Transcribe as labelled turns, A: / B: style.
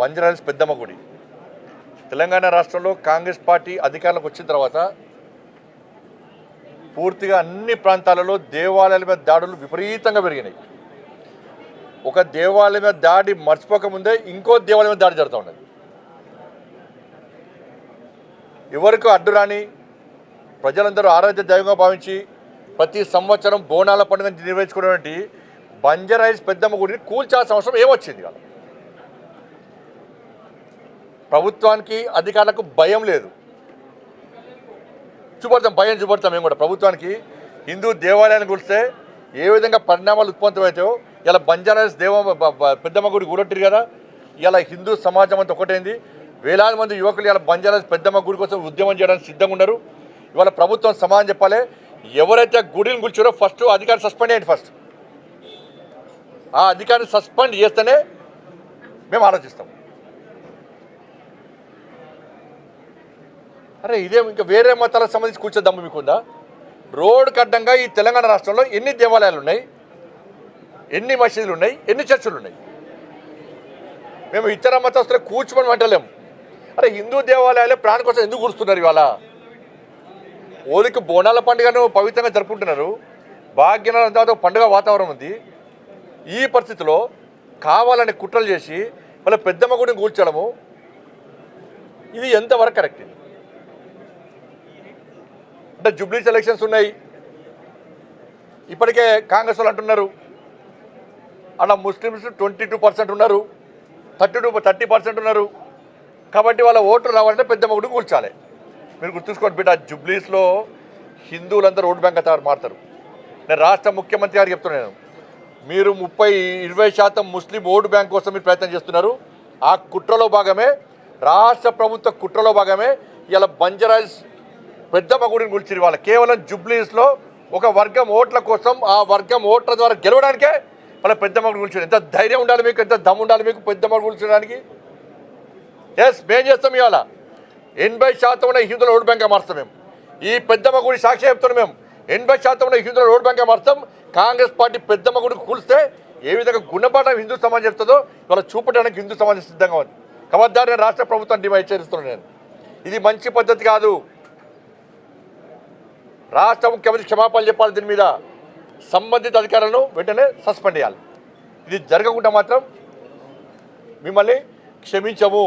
A: బంజరాయిల్స్ పెద్దమ్మ గుడి తెలంగాణ రాష్ట్రంలో కాంగ్రెస్ పార్టీ అధికారంలోకి వచ్చిన తర్వాత పూర్తిగా అన్ని ప్రాంతాలలో దేవాలయాల మీద దాడులు విపరీతంగా పెరిగినాయి. ఒక దేవాలయం మీద దాడి మర్చిపోకముందే ఇంకో దేవాలయం మీద దాడి జరుగుతూ ఉన్నది. ఎవరికి అడ్డు రాని ప్రజలందరూ ఆరాధ్య దైవంగా భావించి ప్రతి సంవత్సరం బోనాల పండుగ నిర్వహించుకున్నటువంటి బంజరాయిల్స్ పెద్దమ్మ గుడిని కూల్చాల్సిన అవసరం ఏమొచ్చింది కదా ప్రభుత్వానికి అధికారులకు భయం లేదు. చూపడతాం భయం చూపడతాం మేము కూడా ప్రభుత్వానికి. హిందూ దేవాలయాన్ని గురిస్తే ఏ విధంగా పరిణామాలు ఉత్పన్నమవుతాయో ఇలా బంజారాస్ దేవ పెద్దమ్మ గుడి కూడొట్టిరు కదా ఇలా హిందూ సమాజం అంతా ఒకటైంది. వేలాది మంది యువకులు ఇలా బంజారాస్ పెద్దమ్మ గుడి కోసం ఉద్యమం చేయడానికి సిద్ధంగా ఉన్నారు. ఇవాళ ప్రభుత్వం సమాధానం చెప్పాలి. ఎవరైతే గుడిని కూర్చారో ఫస్ట్ అధికారి సస్పెండ్ చేయండి ఫస్ట్. ఆ అధికారిని సస్పెండ్ చేస్తేనే మేము ఆలోచిస్తాం. అరే ఇదే ఇంకా వేరే మతాలకు సంబంధించి కూర్చోద్దాము మీకుందా? రోడ్డు అడ్డంగా ఈ తెలంగాణ రాష్ట్రంలో ఎన్ని దేవాలయాలు ఉన్నాయి ఎన్ని మసీదులు ఉన్నాయి ఎన్ని చర్చిలు ఉన్నాయి మేము ఇతర మతస్తులు కూర్చోమని అంటలేము అరే హిందూ దేవాలయాలే ప్రాణ కోసం ఎందుకు కూర్చున్నారు ఇవాళ? ఓలికి బోనాల పండుగను పవిత్రంగా జరుపుకుంటున్నారు. భాగ్యనగరం తర్వాత పండుగ వాతావరణం ఉంది. ఈ పరిస్థితిలో కావాలని కుట్రలు చేసి వాళ్ళ పెద్దమ్మ గుడిని కూర్చోడము ఇది ఎంతవరకు కరెక్ట్? ఇది అంటే జూబ్లీ సెలక్షన్స్ ఉన్నాయి. ఇప్పటికే కాంగ్రెస్ వాళ్ళు అంటున్నారు. అలా ముస్లిమ్స్ ట్వంటీ టూ పర్సెంట్ ఉన్నారు. థర్టీ టూ థర్టీ పర్సెంట్ ఉన్నారు. కాబట్టి వాళ్ళ ఓట్లు రావాలంటే పెద్ద మొగుడు కూర్చాలి మీరు గుర్తుంచుకోండి బిడ్డ జుబ్లీస్లో హిందువులందరూ ఓటు బ్యాంక్ తారు మారుతారు. నేను రాష్ట్ర ముఖ్యమంత్రి గారు చెప్తున్నాను మీరు ముప్పై ఇరవై శాతం ముస్లిం ఓటు బ్యాంక్ కోసం మీరు ప్రయత్నం చేస్తున్నారు. ఆ కుట్రలో భాగమే రాష్ట్ర ప్రభుత్వ కుట్రలో భాగమే ఇలా బంజరాజ్ పెద్దమ్మ గుడిని గురించి వాళ్ళ కేవలం జుబ్లీస్లో ఒక వర్గం ఓట్ల కోసం ఆ వర్గం ఓట్ల ద్వారా గెలవడానికే వాళ్ళ పెద్దమ్మ గుడి గురించి ఎంత ధైర్యం ఉండాలి మీకు ఎంత దమ్ము ఉండాలి మీకు పెద్దమ్మ గురించడానికి ఎస్ మేం చేస్తాం ఇవాళ. ఎనభై శాతం ఉన్న హిందువుల ఓటు బ్యాంక్గా మారుస్తాం మేము. ఈ పెద్దమ్మ గుడి సాక్షి చెప్తున్నాం మేము. ఎనభై శాతం ఉన్న హిందువుల ఓటు బ్యాంక్గా మారుస్తాం. కాంగ్రెస్ పార్టీ పెద్దమ్మ గుడికి కూలిస్తే ఏ విధంగా గుణపాఠం హిందూ సమాజం చెప్తుందో ఇవాళ చూపడానికి హిందూ సమాజం సిద్ధంగా ఉంది. కబద్దారు రాష్ట్ర ప్రభుత్వం డిమాండ్ చేస్తున్నాను నేను. ఇది మంచి పద్ధతి కాదు. రాష్ట్ర ముఖ్యమంత్రి క్షమాపణ చెప్పాలి దీని మీద సంబంధిత అధికారులను వెంటనే సస్పెండ్ చేయాలి. ఇది జరగకుండా మాత్రం మిమ్మల్ని క్షమించము.